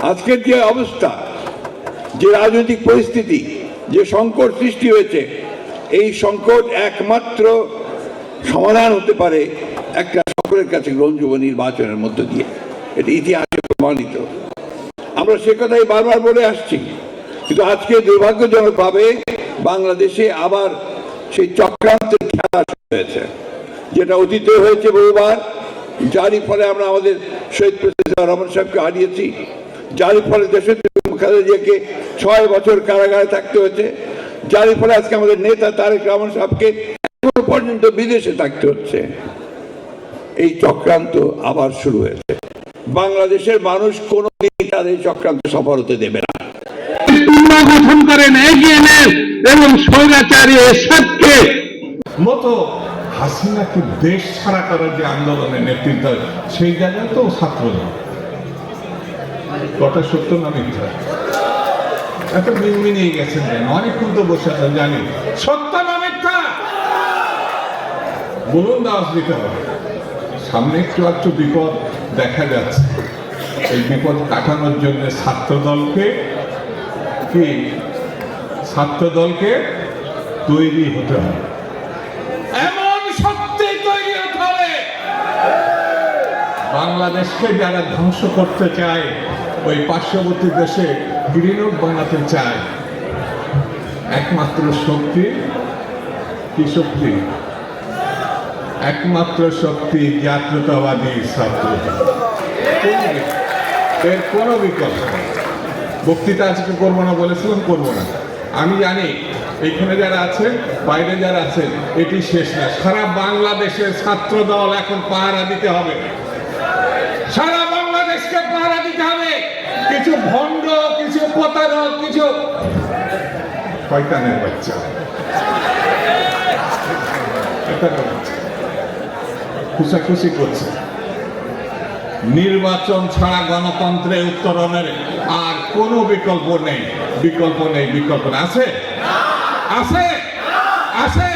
আজকের যে অবস্থা, যে রাজনৈতিক পরিস্থিতি, যে সংকট সৃষ্টি হয়েছে, এই সংকট একমাত্র সমাধান হতে পারে একটা সকলের কাছে গ্রহণযোগ্য নির্বাচনের মধ্য দিয়ে। এটি ইতিহাসে প্রমাণিত। আমরা সে কথাই বারবার বলে আসছি, কিন্তু আজকে দুর্ভাগ্যজনকভাবে বাংলাদেশে আবার সেই চক্রান্তের খেলা হয়েছে, যেটা অতীতে হয়েছে বহুবার। যারই ফলে আমরা আমাদের শহীদ প্রেসিডেন্ট রহমান সাহেবকে হারিয়েছি। যারই ফলে দেশের খালেদা ছয় বছর কারাগারে থাকতে হয়েছে। যারই ফলে আজকে আমাদের নেতা তারেক রহমান সাহেবকে এখনও পর্যন্ত বিদেশে থাকতে হচ্ছে। এই চক্রান্ত আবার শুরু হয়েছে। বাংলাদেশের মানুষ কোনোদিন তার এই চক্রান্ত সফল হতে দেবে না। পুনর্গঠন করেন এগিয়ে নেন এবং স্বৈরাচারী এসবকে মতো হাসিনাকে দেশ ছাড়া করার যে আন্দোলনের নেতৃত্ব সেই জায়গায় তো ছাত্র কথা সত্য না মিথ্যা? এত মিনমিনিয়ে গেছেন কেন? অনেকক্ষণ তো বসে আছেন জানি সত্য না মিথ্যা? বলুন দাস দিতে হবে। সামনে একটু একটু বিপদ দেখা যাচ্ছে। এই বিপদ কাটানোর জন্য ছাত্র দলকে কি? ছাত্র দলকে তৈরি হতে হবে। এমন শক্তি তৈরি হতে হবে। বাংলাদেশকে যারা ধ্বংস করতে চায় ওই পার্শ্ববর্তী দেশে গ্রিনউড বানাতে চায়। একমাত্র শক্তি কি শক্তি? একমাত্র শক্তি জাতীয়তাবাদী ছাত্রতা। এর কোনো বিকল্প বক্তৃতা আজকে করব না বলেছিলাম? করব না। আমি জানি, এখানে যারা আছে বাইরে যারা আছেন, এটি শেষ না। সারা বাংলাদেশের ছাত্র দল এখন পাহারা দিতে হবে। সারা বাংলাদেশকে পাহারা দিতে হবে। কিছু ভণ্ড, কিছু প্রতারক, কিছু শয়তানের বাচ্চা। খুশাখুশি করছে। নির্বাচন ছাড়া গণতন্ত্রে উত্তরণের আর কোনো বিকল্প নেই। বিকল্প নেই, বিকল্প। আছে? আছে? আছে?